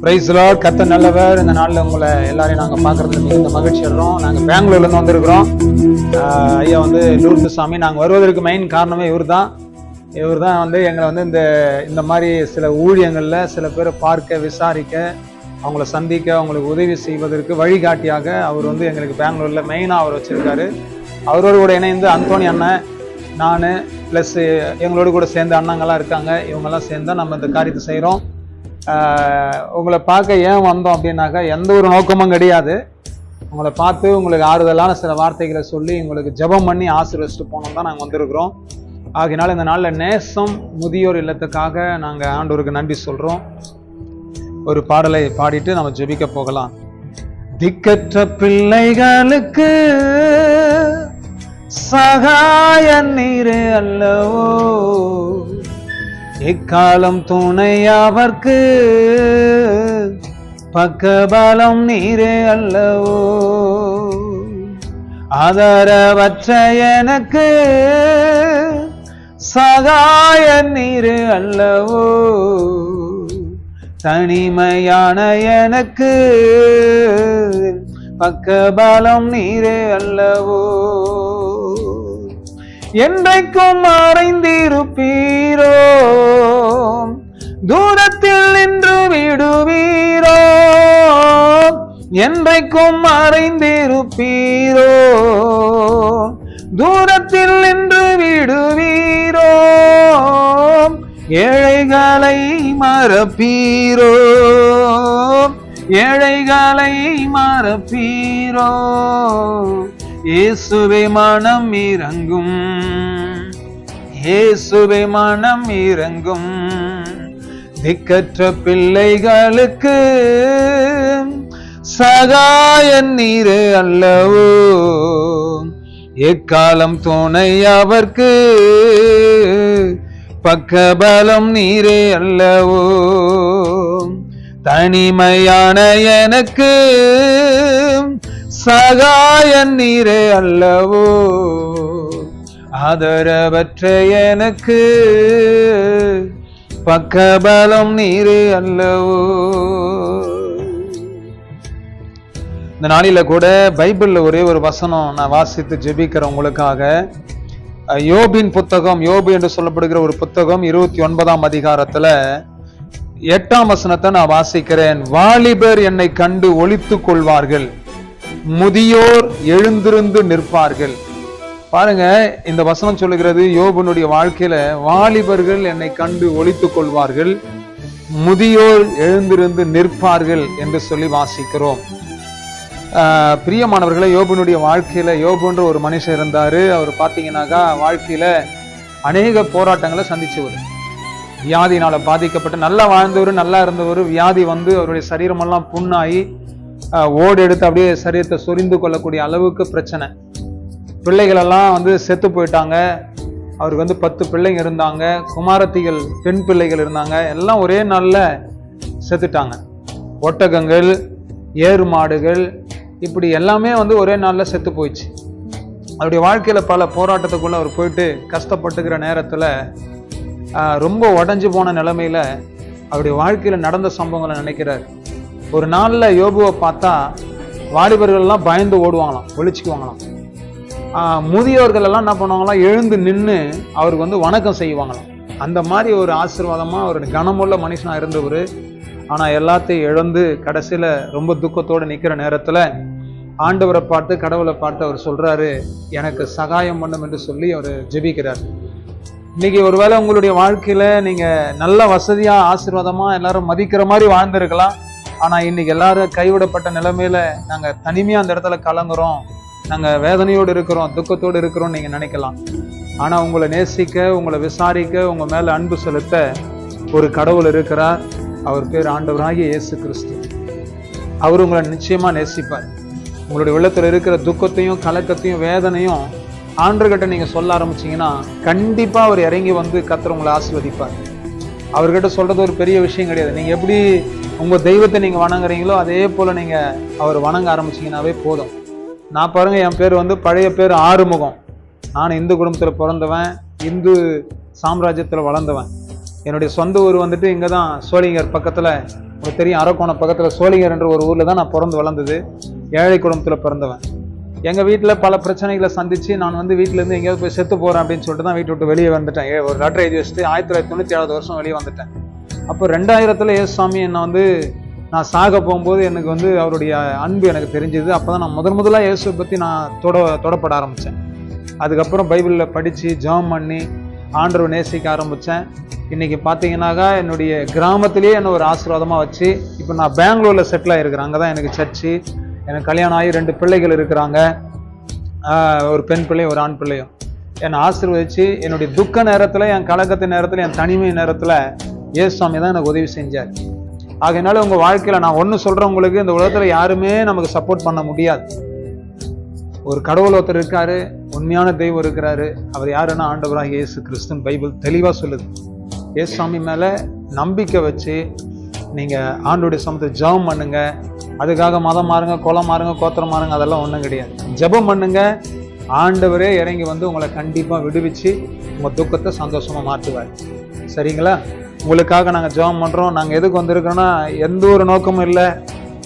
Price Lord கத்த நல்லவர். இந்த நாளில் உங்களை எல்லாரையும் நாங்கள் பார்க்குறதுல மிகுந்த மகிழ்ச்சி அடைறோம் நாங்கள் பெங்களூர்லேருந்து வந்திருக்கிறோம். ஐயா வந்து லூர்து சாமி நாங்கள் வருவதற்கு மெயின் காரணமே இவர் தான் இவர் தான் வந்து எங்களை வந்து இந்த இந்த மாதிரி சில ஊழியங்களில் சில பேரை பார்க்க விசாரிக்க அவங்கள சந்திக்க அவங்களுக்கு உதவி செய்வதற்கு வழிகாட்டியாக அவர் வந்து எங்களுக்கு பெங்களூரில் மெயினாக அவர் வச்சுருக்காரு. அவரோடு கூட இணைந்து அந்தோனி அண்ணன் நான் ப்ளஸ் எங்களோடு கூட சேர்ந்த அண்ணங்கள்லாம் இருக்காங்க. இவங்கெல்லாம் சேர்ந்து தான் நம்ம இந்த காரியத்தை செய்கிறோம் உங்களை பார்க்க ஏன் வந்தோம் அப்படின்னாக்கா எந்த ஒரு நோக்கமும் கிடையாது. உங்களை பார்த்து உங்களுக்கு ஆறுதலான சில வார்த்தைகளை சொல்லி உங்களுக்கு ஜெபம் பண்ணி ஆசீர்வச்சிட்டு போனோம் தான் நாங்கள் வந்திருக்கிறோம். ஆகினால இந்த நாளில் நேசம் முதியோர் இல்லத்துக்காக நாங்கள் ஆண்டோருக்கு நன்றி சொல்கிறோம் ஒரு பாடலை பாடிட்டு நம்ம ஜெபிக்க போகலாம். திக்கற்ற பிள்ளைகளுக்கு சகாய நீரே அல்லவோ. எக்காலம் துணையாவர்க்கு பக்கபலம் நீரே அல்லவோ? ஆதரவற்ற எனக்கு சகாய நீரு அல்லவோ? தனிமையான எனக்கு பக்கபலம் நீரே அல்லவோ? என்றைக்கும் மறைந்திருப்பீரோ? தூரத்தில் நின்று விடுவீரோ? என்றைக்கும் மறைந்திருப்பீரோ? தூரத்தில் நின்று விடுவீரோ? ஏழைகளை மறப்பீரோ? ஏழைகளை மறப்பீரோ? இயேசுவே மனம் இறங்கும். இயேசுவே மனம் இறங்கும். திக்கற்ற பிள்ளைகளுக்கு சகாய நீரு அல்லவோ? எக்காலம் துணை அவர்க்கு பக்கபலம் நீரே அல்லவோ? தனிமையான எனக்கு சகாய நீரே அல்லவோ. ஆதரவற்ற எனக்கு பக்கபலம் நீரே அல்லவோ. இந்த நாளில கூட பைபிள்ல ஒரே ஒரு வசனம் நான் வாசித்து ஜெபிக்கிறேன் உங்களுக்காக. யோபின் புத்தகம் யோபு என்று சொல்லப்படுகிற ஒரு புத்தகம் இருபத்தி ஒன்பதாம் அதிகாரத்துல எட்டாம் வசனத்தை நான் வாசிக்கிறேன். வாலிபர் என்னை கண்டு ஒளித்துக் கொள்வார்கள். முதியோர் எழுந்திருந்து நிற்பார்கள். பாருங்க இந்த வசனம் சொல்லுகிறது யோபனுடைய வாழ்க்கையில வாலிபர்கள் என்னை கண்டு ஒழித்துக் கொள்வார்கள் முதியோர் எழுந்திருந்து நிற்பார்கள் என்று சொல்லி வாசிக்கிறோம். பிரியமானவர்களை யோபனுடைய வாழ்க்கையில யோபுன்ற ஒரு மனுஷன் இருந்தாரு. அவர் பார்த்தீங்கன்னாக்கா வாழ்க்கையில அநேக போராட்டங்களை சந்திச்சவர். வியாதினால பாதிக்கப்பட்டு நல்லா வாழ்ந்தவர் நல்லா இருந்தவர் வியாதி வந்து அவருடைய சரீரமெல்லாம் புண்ணாகி ஓடு எடுத்து அப்படியே சரீரத்தை சொரிந்து கொள்ளக்கூடிய அளவுக்கு பிரச்சனை. பிள்ளைகளெல்லாம் வந்து செத்து போயிட்டாங்க. அவருக்கு வந்து பத்து பிள்ளைங்க இருந்தாங்க. குமாரத்திகள் பெண் பிள்ளைகள் இருந்தாங்க. எல்லாம் ஒரே நாளில் செத்துட்டாங்க. ஒட்டகங்கள் ஏறு மாடுகள் இப்படி எல்லாமே வந்து ஒரே நாளில் செத்து போயிடுச்சு. அவருடைய வாழ்க்கையில் பல போராட்டத்துக்குள்ளே அவர் போயிட்டு கஷ்டப்பட்டுக்கிற நேரத்தில் ரொம்ப உடஞ்சி போன நிலமையில் அவருடைய வாழ்க்கையில் நடந்த சம்பவங்களை நினைக்கிறார். ஒரு நாளில் யோபுவை பார்த்தா வாலிபர்கள்லாம் பயந்து ஓடுவாங்களாம் ஒழிச்சுக்குவாங்களாம் முதியோர்கள் எல்லாம் என்ன பண்ணுவாங்களாம் எழுந்து நின்று அவருக்கு வந்து வணக்கம் செய்வாங்களாம். அந்த மாதிரி ஒரு ஆசீர்வாதமாக ஒரு கனமுள்ள மனுஷனாக இருந்தவர். ஆனால் எல்லாத்தையும் இழந்து கடைசியில் ரொம்ப துக்கத்தோடு நிற்கிற நேரத்தில் ஆண்டவரை பார்த்து கடவுளை பார்த்து அவர் சொல்கிறாரு எனக்கு சகாயம் பண்ணும் என்று சொல்லி அவர் ஜெபிக்கிறார். இன்றைக்கி ஒருவேளை உங்களுடைய வாழ்க்கையில் நீங்கள் நல்ல வசதியாக ஆசீர்வாதமாக எல்லாரும் மதிக்கிற மாதிரி வாழ்ந்திருக்கலாம். ஆனா இன்னைக்கு எல்லாரும் கைவிடப்பட்ட நிலைமையில நாங்க தனிமையா அந்த இடத்துல கலங்குறோம். நாங்க வேதனையோடு இருக்கிறோம் துக்கத்தோடு இருக்கிறோம் நீங்க நினைக்கலாம். ஆனா உங்களை நேசிக்க உங்களை விசாரிக்க உங்க மேல அன்பு செலுத்த ஒரு கடவுள் இருக்கிறார். அவர் பேர் ஆண்டவராகிய இயேசு கிறிஸ்து. அவர் உங்களை நிச்சயமா நேசிப்பார். உங்களுடைய உள்ளத்துல இருக்கிற துக்கத்தையும் கலக்கத்தையும் வேதனையும் ஆண்டர்கிட்ட நீங்க சொல்ல ஆரம்பிச்சீங்கன்னா கண்டிப்பா அவர் இறங்கி வந்து கத்தர் உங்களை அவர்கிட்ட சொல்றது ஒரு பெரிய விஷயம் கிடையாது. நீங்க எப்படி உங்க தெய்வத்தை நீங்க வணங்குறீங்களோ அதே போல நீங்க அவர் வணங்க ஆரம்பிச்சீங்கன்னாவே போதும். நான் பாருங்க என் பேர் வந்து பழைய பேர் ஆறுமுகம். நான் இந்து குடும்பத்தில் பிறந்தவன் இந்து சாம்ராஜ்யத்தில் வளர்ந்தவன். என்னுடைய சொந்த ஊர் வந்துட்டு இங்கே தான் சோழிங்கர் பக்கத்தில் உங்களுக்கு தெரியும் அரக்கோணம் பக்கத்தில் சோழிங்கர் என்ற ஒரு ஊரில் தான் நான் பிறந்து வளர்ந்தது. ஏழை குடும்பத்தில் பிறந்தவன். எங்கள் வீட்டில் பல பிரச்சனைகளை சந்திச்சு நான் வந்து வீட்டிலேருந்து எங்கேயாவது போய் செத்து போகிறேன் அப்படின்னு சொல்லிட்டு தான் வீட்டு விட்டு வெளியே வந்துட்டேன். ஏ- ஒரு லெட்டர் எழுதி வச்சுட்டு ஆயிரத்தி தொள்ளாயிரத்தி தொண்ணூற்றி ஏழாவது வருஷம் வெளியே வந்துட்டேன். அப்போ ரெண்டாயிரத்தில் ஏசுசாமி என்னை வந்து நான் சாக போகும்போது எனக்கு வந்து அவருடைய அன்பு எனக்கு தெரிஞ்சது. அப்போ தான் நான் முதன் முதலாக இயேசுவை பற்றி நான் தொட தொடப்பட ஆரம்பித்தேன் அதுக்கப்புறம் பைபிளில் படித்து ஜெபம் பண்ணி ஆண்டவர் நேசிக்க ஆரம்பித்தேன் இன்னைக்கு பார்த்தீங்கன்னாக்கா என்னுடைய கிராமத்திலேயே என்ன ஒரு ஆசீர்வாதமாக வச்சு இப்போ நான் பெங்களூரில் செட்டில் ஆகிருக்கிறேன் அங்கே தான் எனக்கு சர்ச்சு எனக்கு கல்யாணம் ஆகி ரெண்டு பிள்ளைகள் இருக்கிறாங்க. ஒரு பெண் பிள்ளையும் ஒரு ஆண் பிள்ளையும். என்னை ஆசீர்வதிச்சு என்னுடைய துக்க நேரத்தில் என் கலக்கத்தின் நேரத்தில் என் தனிமை நேரத்தில் இயேசுசாமி தான் எனக்கு உதவி செஞ்சார். ஆகையினால உங்கள் வாழ்க்கையில் நான் ஒன்று சொல்கிறேன் உங்களுக்கு இந்த உலகத்தில் யாருமே நமக்கு சப்போர்ட் பண்ண முடியாது. ஒரு கடவுள் ஒருத்தர் இருக்காரு உண்மையான தெய்வம் இருக்கிறாரு. அவர் யாருன்னா ஆண்டவராக இயேசு கிறிஸ்துன்னு பைபிள் தெளிவாக சொல்லுது. இயேசுசாமி மேலே நம்பிக்கை வச்சு நீங்கள் ஆண்டோடைய சமத்தை ஜபம் பண்ணுங்கள் அதுக்காக மதம் மாறுங்க குலம் மாறுங்க கோத்திரம் மாறுங்க அதெல்லாம் ஒன்றும் கிடையாது. ஜெபம் பண்ணுங்க ஆண்டவரே இறங்கி வந்து உங்களை கண்டிப்பாக விடுவிச்சு உங்கள் துக்கத்தை சந்தோஷமாக மாற்றுவார் சரிங்களா? உங்களுக்காக நாங்கள் ஜெபம் பண்ணுறோம் நாங்கள் எதுக்கு வந்திருக்கோன்னா எந்த ஒரு நோக்கமும் இல்லை.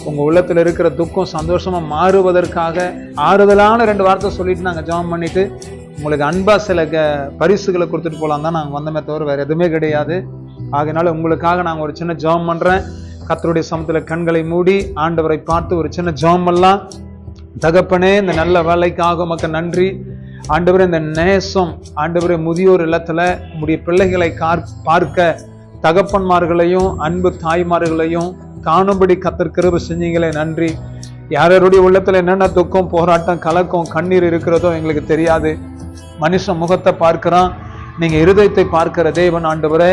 உங்கள் உள்ளத்தில் இருக்கிற துக்கம் சந்தோஷமாக மாறுவதற்காக ஆறுதலான ரெண்டு வார்த்தை சொல்லிட்டு நாங்கள் ஜெபம் பண்ணிவிட்டு உங்களுக்கு அன்பாக சில க பரிசுகளை கொடுத்துட்டு போகலாம் தான் நாங்கள் வந்தமே தவிர வேறு எதுவுமே கிடையாது. ஆகையினால உங்களுக்காக நாங்கள் ஒரு சின்ன ஜெபம் பண்ணுறேன் கத்தருடைய சமத்தில் கண்களை மூடி ஆண்டவரை பார்த்து ஒரு சின்ன ஜாமெல்லாம். தகப்பனே இந்த நல்ல வேலைக்காக உமக்கு நன்றி. ஆண்டவரே இந்த நேசம் ஆண்டவரே முதியோர் இல்லத்துல உம்முடைய பிள்ளைகளை கார் பார்க்க தகப்பன்மார்களையும் அன்பு தாய்மார்களையும் காணும்படி கத்தர் செஞ்சீங்களே நன்றி. யாரோடைய உள்ளத்துல என்னென்ன துக்கம் போராட்டம் கலக்கம் கண்ணீர் இருக்கிறதோ எங்களுக்கு தெரியாது. மனுஷன் முகத்தை பார்க்கிறான். நீங்க இருதயத்தை பார்க்கிற தேவன் ஆண்டவரே.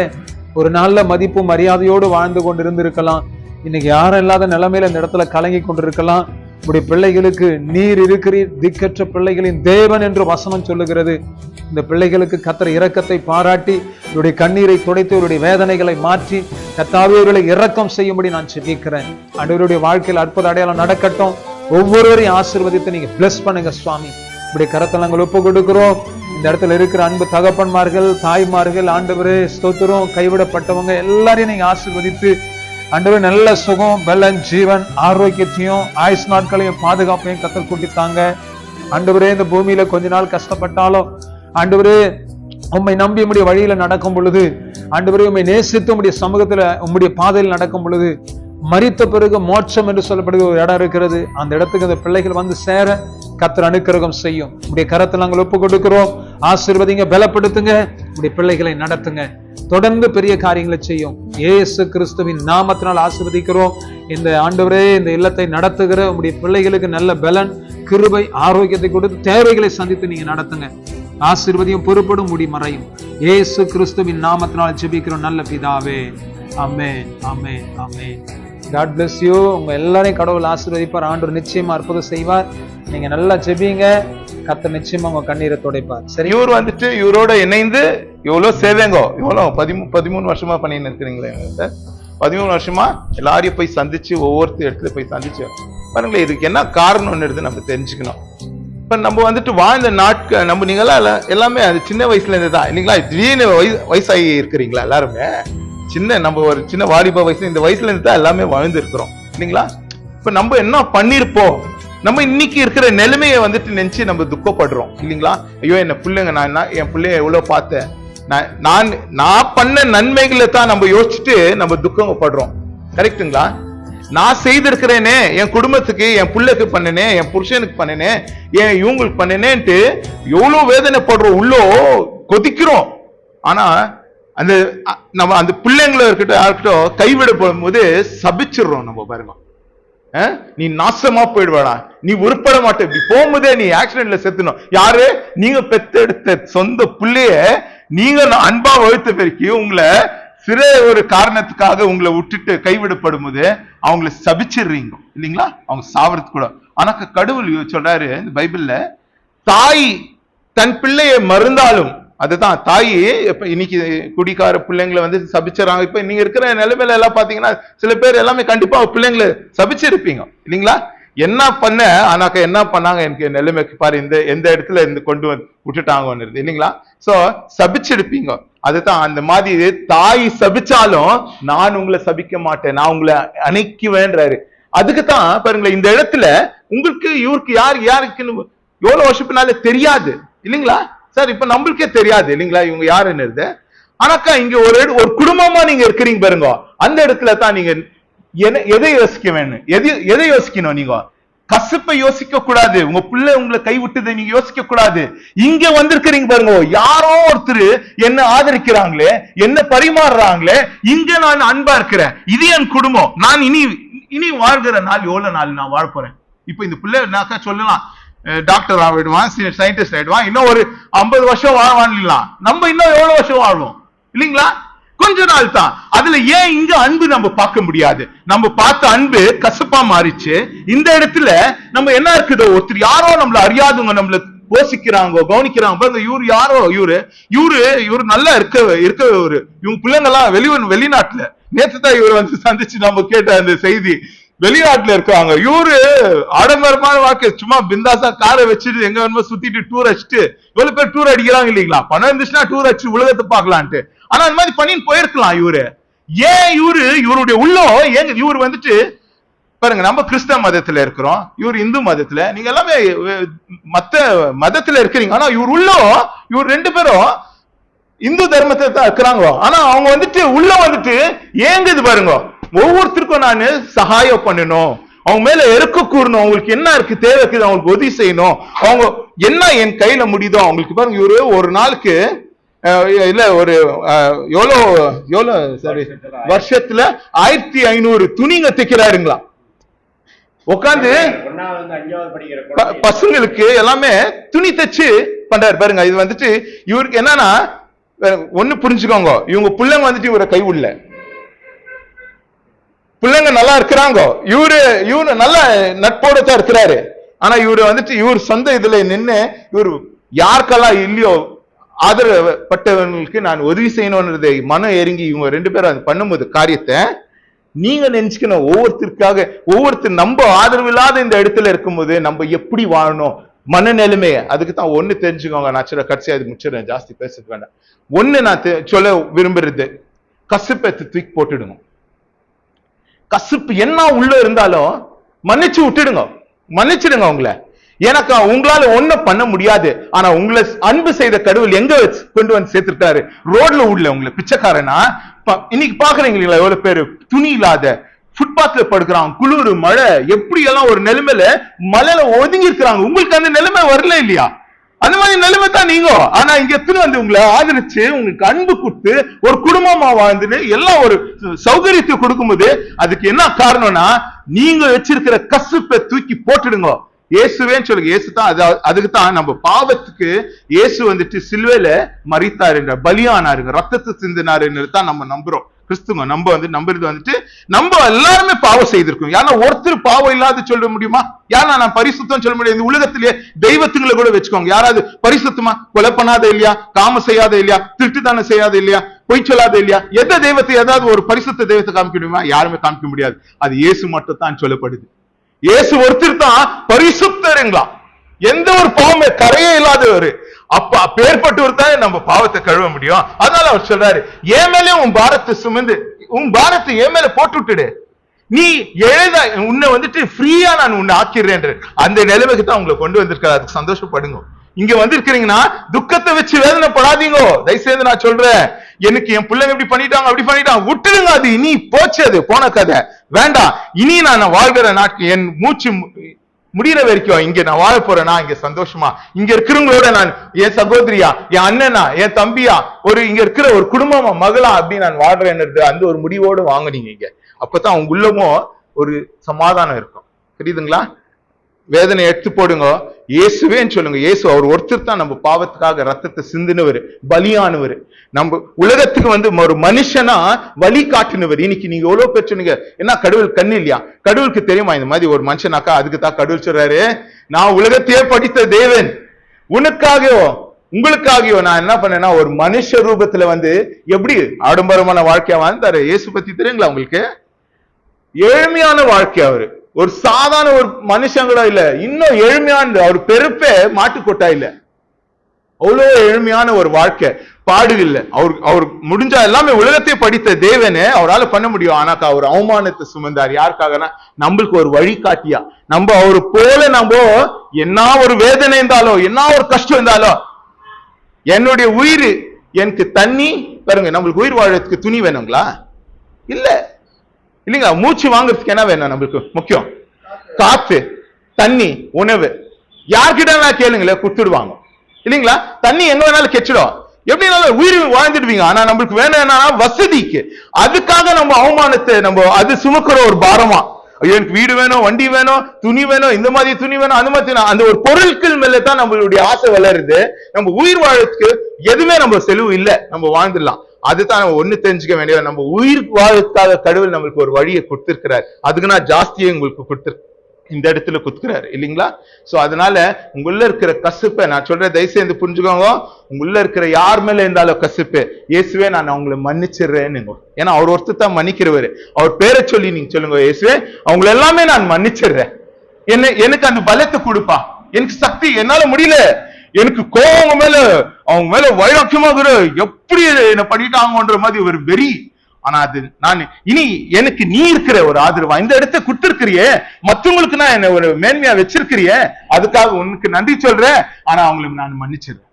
ஒரு நாளில் மதிப்பு மரியாதையோடு வாழ்ந்து கொண்டு இருந்திருக்கலாம் இன்னைக்கு யாரும் இல்லாத நிலைமையில இந்த இடத்துல கலங்கி கொண்டிருக்கலாம். உடைய பிள்ளைகளுக்கு நீர் இருக்கிறீர் திக்கற்ற பிள்ளைகளின் தேவன் என்று வசனம் சொல்லுகிறது. இந்த பிள்ளைகளுக்கு கத்திர இரக்கத்தை பாராட்டி இவருடைய கண்ணீரை துடைத்து இவருடைய வேதனைகளை மாற்றி கத்தாவியவர்களை இரக்கம் செய்யும்படி நான் செபிக்கிறேன் அன்றைவருடைய வாழ்க்கையில் அற்புத அடையாளம் நடக்கட்டும். ஒவ்வொருவரையும் ஆசிர்வதித்து நீங்க பிளஸ் பண்ணுங்க சுவாமி. இப்படி கரத்தலங்கள் ஒப்பு கொடுக்கிறோம் இந்த இடத்துல இருக்கிற அன்பு தகப்பன்மார்கள் தாய்மார்கள் ஆண்டவரே ஸ்தோத்திரம். கைவிடப்பட்டவங்க எல்லாரையும் நீங்க ஆசிர்வதித்து ஆண்டவரே நல்ல சுகம் பலன் ஜீவன் ஆரோக்கியத்தையும் ஆயுஸ் நாட்களையும் பாதுகாப்பையும் கத்தல் கூட்டித்தாங்க ஆண்டவரே இந்த பூமியில கொஞ்ச நாள் கஷ்டப்பட்டாலும் ஆண்டவரே உம்மை நம்பி உடைய வழியில நடக்கும் பொழுது ஆண்டவரே உம்மை நேசித்து உடைய சமூகத்துல உம்முடைய பாதையில் நடக்கும் பொழுது மறித்த பிறகு மோட்சம் என்று சொல்லப்படுகிற ஒரு இடம் இருக்கிறது. அந்த இடத்துக்கு அந்த பிள்ளைகள் வந்து சேர கத்தர் அனுக்கிரகம் செய்யும். உடைய கரத்தை நாங்கள் ஒப்பு கொடுக்கிறோம் ஆசீர்வதிங்க பலப்படுத்துங்க. உடைய பிள்ளைகளை நடத்துங்க. தொடர்ந்து பெரிய காரியங்களை செய்யும். ஏசு கிறிஸ்துவின் நாமத்தினால் ஆசிர்வதிக்கிறோம். இந்த ஆண்டவரே இந்த இல்லத்தை நடத்துகிற உங்களுடைய பிள்ளைகளுக்கு நல்ல பலன் கிருபை ஆரோக்கியத்தை கொடுத்து தேவைகளை சந்தித்து நீங்க நடத்துங்க. ஆசீர்வதியும் பொறுப்படும் முடி மறையும். ஏசு கிறிஸ்துவின் நாமத்தினால் ஜெபிக்கிறோம். நல்ல பிதாவே. அம்மே அம்மே அம்மே காட் பிளஸ் யூ உங்க எல்லாரையும் கடவுள் ஆசீர்வதிப்பார். ஆண்டவர் நிச்சயமா அற்புதம் செய்வார். நீங்க நல்லா ஜெபிங்க. கத்த நிச்சயமா உங்க கண்ணீரை துடைப்பார். சரி? இவர் வந்துட்டு இவரோட இணைந்து எவ்வளவு சேவைங்கோ எவ்வளவு பதிமூ பதிமூணு வருஷமா பண்ணின்னு இருக்கிறீங்களே சார் பதிமூணு வருஷமா எல்லாரையும் போய் சந்திச்சு ஒவ்வொருத்தர் இடத்துல போய் சந்திச்சு. பாருங்களேன் இதுக்கு என்ன காரணம்னு எடுத்து நம்ம தெரிஞ்சுக்கணும். இப்ப நம்ம வந்துட்டு வாழ்ந்த நாட்கள் நம்ம நீங்களாம் எல்லாம் எல்லாமே அது சின்ன வயசுல இருந்து தான் இல்லைங்களா திடீர்னு வயசு வயசாகி இருக்கிறீங்களா எல்லாருமே? சின்ன நம்ம ஒரு சின்ன வாலிப வயசு இந்த வயசுல இருந்து தான் எல்லாமே வாழ்ந்துருக்கிறோம். இல்லைங்களா? இப்ப நம்ம என்ன பண்ணிருப்போம் நம்ம இன்னைக்கு இருக்கிற நிலைமையை வந்துட்டு நினைச்சு நம்ம துக்கப்படுறோம். இல்லைங்களா? ஐயோ என்ன பிள்ளைங்க நான் என்ன என் பிள்ளைய எவ்வளவு பார்த்தேன்? நான் நான் நான் பண்ண நன்மைகளை தான் நம்ம யோசிச்சுட்டு நம்ம துக்கப்படுறோம் கரெக்ட்டுங்களா? நான் செய்திருக்கிறேனே என் குடும்பத்துக்கு என் பிள்ளைக்கு பண்ணனே என் புருஷனுக்கு பண்ணனே என் இவங்களுக்கு பண்ணனேன்ட்டு எவ்வளவு வேதனைப்படுறோம் உள்ளோ கொதிக்கிறோம். ஆனா அந்த நம்ம அந்த பிள்ளைங்கள இருக்கட்டும் யாருக்கட்டும் கைவிட போகும்போது சபிச்சிடுறோம் நம்ம பாருங்க. நீ நாசமா போயிடுவாடா. நீ உருப்பட மாட்ட. இப்படி போகும்போதே நீ ஆக்சிடென்ட்ல செத்துணும் யாரு? நீங்க பெத்தெடுத்த சொந்த பிள்ளைய நீங்க அன்பா வகுத்த பிறகு உங்களை சிற ஒரு காரணத்துக்காக உங்களை விட்டுட்டு கைவிடப்படும் போது அவங்கள சபிச்சிடுறீங்க. இல்லைங்களா? அவங்க சாவறது கூட. ஆனா கடவுள் சொல்றாரு இந்த பைபிள்ல தாய் தன் பிள்ளையை மருந்தாலும் அதுதான். தாய் இப்ப இன்னைக்கு குடிக்கார பிள்ளைங்களை வந்து சபிச்சிடறாங்க. இப்ப நீங்க இருக்கிற நிலைமையில எல்லாம் பாத்தீங்கன்னா சில பேர் எல்லாமே கண்டிப்பா பிள்ளைங்களை சபிச்சிருப்பீங்க. இல்லைங்களா? என்ன பண்ண ஆனாக்க என்ன பண்ணாங்க? எனக்கு நிலைமைக்கு பாரு இந்த எந்த இடத்துல இருந்து கொண்டு வந்து விட்டுட்டாங்கன்னு இல்லைங்களா? சோ சபிச்சிருப்பீங்க. அதுதான். அந்த மாதிரி தாய் சபிச்சாலும் நான் உங்களை சபிக்க மாட்டேன். நான் உங்களை அணைக்குவேன்றாரு. அதுக்கு தான் பாருங்களேன் இந்த இடத்துல உங்களுக்கு இவருக்கு யார் யாருக்குன்னு எவ்வளவு வருஷப்பினால தெரியாது. இல்லைங்களா? சார் இப்ப நம்மளுக்கே தெரியாது இல்லைங்களா? இவங்க யாருன்னு ஆனாக்கா இங்க ஒரு ஒரு குடும்பமா நீங்க இருக்கிறீங்க பாருங்க. அந்த இடத்துல தான் நீங்க என்ன- எதை யோசிக்க வேணும்? எது எதை யோசிக்கணும் நீங்க? கசப்பை யோசிக்க கூடாது. உங்க பிள்ளை உங்களை கைவிட்டதை நீங்க யோசிக்க கூடாது. இங்க வந்திருக்கிறீங்க பாருங்க. யாரோ ஒருத்தர் என்ன ஆதரிக்கிறாங்களே என்ன பரிமாறுறாங்களே இங்க நான் அன்பா இருக்கிறேன். இது என் குடும்பம். நான் இனி இனி வாழ்கிற நாள் எவ்வளவு நாள் நான் வாழ போறேன்? இப்போ இந்த பிள்ளைனாக்கா சொல்லலாம் டாக்டர் ஆகிடுவான் சயின்டிஸ்ட் ஆயிடுவான். இன்னும் ஒரு ஐம்பது வருஷம் வாழ்வான்லாம் நம்ம இன்னும் எவ்வளவு வருஷம் வாழ்வோம்? இல்லைங்களா? கொஞ்ச நாள் தான். அதுல ஏன் இங்க அன்பு நம்ம பார்க்க முடியாது? நம்ம பார்த்த அன்பு கசப்பா மாறிச்சு. இந்த இடத்துல நம்ம என்ன இருக்குது? ஒருத்தர் யாரோ நம்மள அறியாதவங்க நம்மள யோசிக்கிறாங்க கவனிக்கிறாங்க பாருங்க இவரு யாரோ? இவரு இவரு இவரு நல்லா இருக்க இருக்க இவரு இவங்க பிள்ளைங்க எல்லாம் வெளி வெளிநாட்டுல. நேற்று தான் இவர் வந்து சந்திச்சு நம்ம கேட்ட அந்த செய்தி. வெளிநாட்டுல இருக்காங்க இவரு ஆடம்பரமான வாழ்க்கை. சும்மா பிந்தாசா காரை வச்சுட்டு எங்க வேணுமோ சுத்திட்டு டூர் அடிச்சுட்டு இவ்வளவு பேர் டூர் அடிக்கிறாங்க இல்லைங்களா? பணம் இருந்துச்சுன்னா டூர் அடிச்சு உலகத்தை பார்க்கலான்ட்டு. ஆனா அந்த மாதிரி பண்ணின்னு போயிருக்கலாம் இவரு. ஏன் இவரு இவருடைய உள்ளம் ஏங்க இவர் வந்துட்டு பாருங்க நம்ம கிறிஸ்தவ மதத்துல இருக்கிறோம். இவர் இந்து மதத்துல. நீங்க எல்லாமே மத்த மதத்துல இருக்கிறீங்க. ஆனா இவர் உள்ளம் இவர் ரெண்டு பேரும் இந்து தர்மத்தை தான் இருக்கிறாங்க. ஆனா அவங்க வந்துட்டு உள்ள வந்துட்டு ஏங்குது பாருங்க. ஒவ்வொருத்தருக்கும் நான் சகாயம் பண்ணணும். அவங்க மேல இறக்க கூறணும். அவங்களுக்கு என்ன இருக்கு தேவை இருக்குது அவங்களுக்கு உதவி செய்யணும். அவங்க என்ன என் கையில முடியுதோ அவங்களுக்கு பாருங்க இவரு ஒரு நாளுக்கு இல்ல ஒரு எவ்வளோ எவ்வளோ சாரி வருஷத்துல ஆயிரத்தி ஐநூறு துணிங்க தைக்கிறாருங்களா உட்காந்து ப- பசங்களுக்கு எல்லாமே துணி தச்சு பண்றாரு. பாருங்க இது வந்துட்டு இவருக்கு என்னன்னா ஒண்ணு புரிஞ்சுக்கோங்க. இவங்க பிள்ளைங்க வந்துட்டு இவரை கை உள்ள. பிள்ளைங்க நல்லா இருக்கிறாங்க. இவரு இவரு நல்ல நட்போட தான் இருக்கிறாரு. ஆனா இவரு வந்துட்டு இவர் சொந்த இதுல நின்று இவர் யாருக்கெல்லாம் இல்லையோ ஆதரவப்பட்டவங்களுக்கு நான் உதவி செய்யணும்ன்றதை மனம் எறங்கி இவங்க ரெண்டு பேரும் அது பண்ணும்போது காரியத்தை நீங்க நினைச்சுக்கணும். ஒவ்வொருத்தருக்காக ஒவ்வொருத்தர் நம்ம ஆதரவு இல்லாத இந்த இடத்துல இருக்கும்போது நம்ம எப்படி வாழணும்? மனநிலைமை அதுக்கு தான் ஒன்று தெரிஞ்சுக்கோங்க. நான் சில கடைசியாக அது முடிச்சிடுறேன். ஜாஸ்தி பேசுறது வேண்டாம். ஒன்று நான் தெ- சொல்ல விரும்புறது கசுப்பை தூக்கி போட்டுடுங்க. கசுப்பு என்ன உள்ள இருந்தாலும் மன்னிச்சு விட்டுடுங்க. மன்னிச்சிடுங்க உங்களை எனக்கு உங்களால ஒண்ணும் பண்ண முடியாது. ஆனா உங்களை அன்பு செய்த கடவுள் எங்க வச்சு கொண்டு வந்து சேர்த்துட்டாரு? ரோட்ல உள்ள உங்களை பிச்சைக்காரனா? ப- இன்னைக்கு பாக்குறீங்களா எவ்வளவு பேரு? துணி இல்லாத ஃபுட்பாத்ல படுக்கிறாங்க குளிர் மழை எப்படி எல்லாம் ஒரு நிலைமையில மலையில ஒதுங்கி இருக்கிறாங்க உங்களுக்கு அந்த நிலைமை வரல இல்லையா? அந்த மாதிரி நிலைமை தான் நீங்க ஆனா இங்க எத்தனை வந்து உங்களை ஆதரிச்சு உங்களுக்கு அன்பு கொடுத்து ஒரு குடும்பமா வாழ்ந்துன்னு எல்லாம் ஒரு சௌகரியத்தை கொடுக்கும்போது அதுக்கு என்ன காரணம்னா நீங்க வச்சிருக்கிற கசுப்பை தூக்கி போட்டுடுங்க. இயேசுவேன்னு சொல்லுங்க. இயேசு தான் அது அதுக்கு தான் நம்ம பாவத்துக்கு இயேசு வந்துட்டு சிலுவையில மறித்தாருங்க பலியானாருங்க ரத்தத்தை சிந்தினாருன்னு தான் நம்ம நம்புறோம். கிறிஸ்துவ நம்ம வந்து நம்புறது வந்துட்டு நம்ம எல்லாருமே பாவம் செய்திருக்கோம். யாரா ஒருத்தர் பாவம் இல்லாத சொல்ல முடியுமா? யாரா நான் பரிசுத்தம் சொல்ல முடியாது. இந்த உலகத்திலேயே தெய்வத்துங்களை கூட வச்சுக்கோங்க. யாராவது பரிசுத்தமா கொலை பண்ணாத இல்லையா? காம செய்யாத இல்லையா? திருட்டுத்தனம் செய்யாத இல்லையா? பொய் சொல்லாத இல்லையா? எந்த தெய்வத்தை ஏதாவது ஒரு பரிசுத்த தெய்வத்தை காமிக்க முடியுமா? யாருமே காமிக்க முடியாது. அது இயேசு மட்டும் தான் சொல்லப்படுது. இயேசு ஒருத்தர் தான் பரிசுத்தருங்களா எந்த ஒரு பாவமே கரையே இல்லாதவர். அப்ப அப்பேற்பட்டவர் தான் நம்ம பாவத்தை கழுவ முடியும். அதனால அவர் சொல்றாரு என் மேலே உன் பாரத்தை சுமந்து உன் பாரத்தை என் மேல போட்டு விட்டுடு நீ எழுத உன்னை வந்துட்டு ஃப்ரீயா நான் உன்னை ஆக்கிடுறேன் அந்த நிலைமைக்கு தான் உங்களை கொண்டு வந்திருக்காரு. அதுக்கு சந்தோஷப்படுங்க. இங்க வந்திருக்கிறீங்கன்னா துக்கத்தை வச்சு வேதனைப்படாதீங்க. தயவுசெய்து நான் சொல்றேன். எனக்கு என் பிள்ளைங்க இப்படி பண்ணிட்டாங்க அப்படி பண்ணிட்டாங்க. விட்டுடுங்க அது. இனி போச்சு அது. போன கதை. வேண்டாம். இனி நான் வாழ்கிற நாட்கள் என் மூச்சு முடிகிற முடியிற வரைக்கும் இங்க நான் வாழ போறேனா? இங்க சந்தோஷமா? இங்க இருக்கிறவங்களோட நான் என் சகோதரியா என் அண்ணனா என் தம்பியா ஒரு இங்க இருக்கிற ஒரு குடும்பமா மகளா அப்படி நான் வாழ்றேன்றது அந்த ஒரு முடிவோடு வாங்குனீங்க இங்க. அப்பதான் உங்க உள்ளமும் ஒரு சமாதானம் இருக்கும். புரியுதுங்களா? வேதனை எடுத்து போடுங்க. இயேசுவேன்னு சொல்லுங்க. இயேசு அவர் ஒருத்தர் தான் நம்ம பாவத்துக்காக ரத்தத்தை சிந்தினவர் பலியானவர். நம்ம உலகத்துக்கு வந்து ஒரு மனுஷனா வழி காட்டினவர். இன்னைக்கு நீங்க எவ்வளவு பேர் சொன்னீங்க என்ன கடவுள் கண்ணு இல்லையா? கடவுளுக்கு தெரியுமா? இந்த மாதிரி ஒரு மனுஷனாக்கா அதுக்கு தான் கடவுள் சொல்றாரு. நான் உலகத்தையே படித்த தேவன். உனக்காகவோ உங்களுக்காகவோ நான் என்ன பண்ணேன்னா ஒரு மனுஷ ரூபத்துல வந்து எப்படி ஆடம்பரமான வாழ்க்கையா வாழ்ந்தாரு? இயேசு பத்தி தெரியுங்களா உங்களுக்கு? ஏழ்மையான வாழ்க்கை அவரு. ஒரு சாதாரண ஒரு மனுஷங்களா இல்ல. இன்னும் எளிமையான அவர் பெருப்பே மாட்டுக்கொட்டா இல்ல. அவ்வளவு ஏழ்மையான ஒரு வாழ்க்கை. பாடுகள்ல. அவர் அவர் முடிஞ்சா எல்லாமே உலகத்தை படித்த தேவனே அவரால பண்ண முடியும். ஆனாக்கா அவர் அவமானத்தை சுமந்தார். யாருக்காகனா? நம்மளுக்கு ஒரு வழிகாட்டியா? நம்ம அவர் போல நம்ம என்ன ஒரு வேதனை இருந்தாலும் என்ன ஒரு கஷ்டம் இருந்தாலும் என்னுடைய உயிர் எனக்கு தண்ணி பாருங்க நம்மளுக்கு உயிர் வாழறதுக்கு துணி வேணுங்களா? இல்லை. இல்லைங்க மூச்சு வாங்குறதுக்கு என்ன வேணும் நம்மளுக்கு? முக்கியம். காற்று தண்ணி உணவு. யார்கிட்ட வேணா கேளுங்களேன் கொடுத்துடுவாங்க. இல்லைங்களா? தண்ணி எங்க வேணாலும் கெச்சிடும். எப்படினாலும் உயிர் வாழ்ந்துடுவீங்க. ஆனா நம்மளுக்கு வேணும் என்னன்னா வசதிக்கு. அதுக்காக நம்ம அவமானத்தை நம்ம அது சுமக்கிற ஒரு பாரமா. எனக்கு வீடு வேணும் வண்டி வேணும் துணி வேணும் இந்த மாதிரி துணி வேணும் அந்த மாதிரி அந்த ஒரு பொருட்கள் மேல தான் நம்மளுடைய ஆசை வளருது. நம்ம உயிர் வாழறதுக்கு எதுவுமே நம்ம செலவு இல்லை. நம்ம வாழ்ந்துடலாம். அதுதான் நம்ம ஒண்ணு தெரிஞ்சுக்க வேண்டிய நம்ம உயிர் வாழ்க்காத கடவுள் நம்மளுக்கு ஒரு வழியை கொடுத்திருக்கிறார். அதுக்கு நான் ஜாஸ்தியை உங்களுக்கு கொடுத்துரு இந்த இடத்துல குத்துக்கிறாரு இல்லைங்களா? சோ அதனால உங்களில் இருக்கிற கசுப்பை நான் சொல்கிறேன் தயவு செய்து புரிஞ்சுக்கோங்க. உங்குள்ள இருக்கிற யார் மேல இருந்தாலும் கசுப்பு. இயேசுவே நான் அவங்களை மன்னிச்சிடுறேன்னு ஏன்னா அவர் ஒருத்தர் தான் மன்னிக்கிறவர். அவர் பேரை சொல்லி நீங்க சொல்லுங்க இயேசுவே அவங்களை எல்லாமே நான் மன்னிச்சிடுறேன். என்ன எனக்கு அந்த பலத்தை கொடுப்பா. எனக்கு சக்தி என்னால முடியல. எனக்கு கோவம் அவங்க மேல அவங்க மேல வைராக்கியமாக எப்படி என்ன பண்ணிட்டாங்கன்ற மாதிரி ஒரு வெறி. ஆனா அது நான் இனி எனக்கு நீ இருக்கிற ஒரு ஆதரவா? இந்த இடத்த கொடுத்திருக்கிறியே. மத்தவங்களுக்கு நான் என்ன ஒரு மேன்மையா வச்சிருக்கிறியே. அதுக்காக உனக்கு நன்றி சொல்றேன். ஆனா அவங்களுக்கு நான் மன்னிச்சிடுறேன்.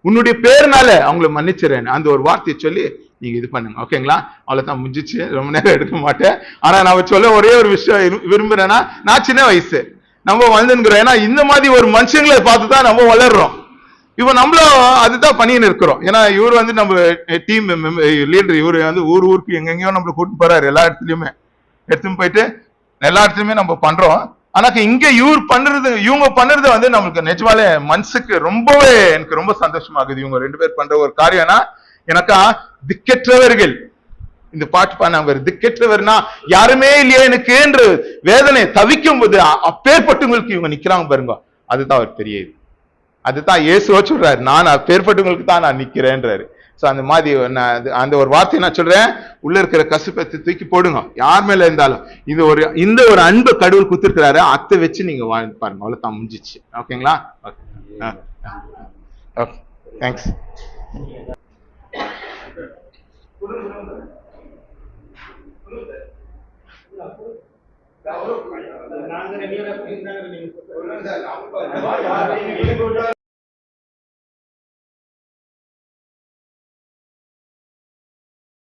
உன்னுடைய பேர்னால அவங்கள மன்னிச்சிடுறேன். அந்த ஒரு வார்த்தையை சொல்லி நீங்க இது பண்ணுங்க. ஓகேங்களா? அவ்வளவுதான் முடிஞ்சிச்சு. ரொம்ப நேரம் எடுக்க மாட்டேன். ஆனா நான் சொல்ல ஒரே ஒரு விஷயம் விரும்புறேன்னா நான் சின்ன வயசு. நம்ம வந்துங்கிறோம் ஏன்னா இந்த மாதிரி ஒரு மனுஷங்களை பார்த்து தான் நம்ம வளர்றோம். இப்போ நம்மளும் அதுதான் பண்ணின்னு இருக்கிறோம். ஏன்னா இவர் வந்து நம்ம டீம் லீடர் இவர் வந்து ஊர் ஊருக்கு எங்கெங்கயோ நம்மளை கூட்டு போறாரு எல்லா இடத்துலயுமே. எடுத்துன்னு போயிட்டு எல்லா இடத்துலயுமே நம்ம பண்றோம். ஆனாக்க இங்க இவர் பண்றது இவங்க பண்றது வந்து நம்மளுக்கு நிஜமாலே மனசுக்கு ரொம்பவே எனக்கு ரொம்ப சந்தோஷமாகுது. இவங்க ரெண்டு பேர் பண்ற ஒரு காரியம்னா எனக்கா திக்கற்றவர்கள் இந்த பாட்டு பாடினவர் திக்கற்றவர்னா யாருமே இல்லையே எனக்கு என்று வேதனை தவிக்கும் போது அப்பேற்பட்டவங்களுக்கு இவங்க நிக்கிறாங்க பாருங்க. அதுதான் அவர் பெரிய இது. அதுதான் இயேசுவா சொல்றாரு. நான் பேர்பட்டவங்களுக்கு தான் நான் நிக்கிறேன்றாரு. சோ அந்த மாதிரி நான் அது- அந்த ஒரு வார்த்தையை நான் சொல்றேன். உள்ள இருக்கிற கசுப்பத்தை தூக்கி போடுங்க. யார் மேல இருந்தாலும். இது ஒரு இந்த ஒரு அன்பு கடவுள் குத்துருக்கிறாரு அத்தை வச்சு நீங்க வாழ்ந்து பாருங்க. அவ்வளவு தான் முடிஞ்சிச்சு ஓகேங்களா ஓகே தேங்க்ஸ் நாங்க ரெண்டு பேரும்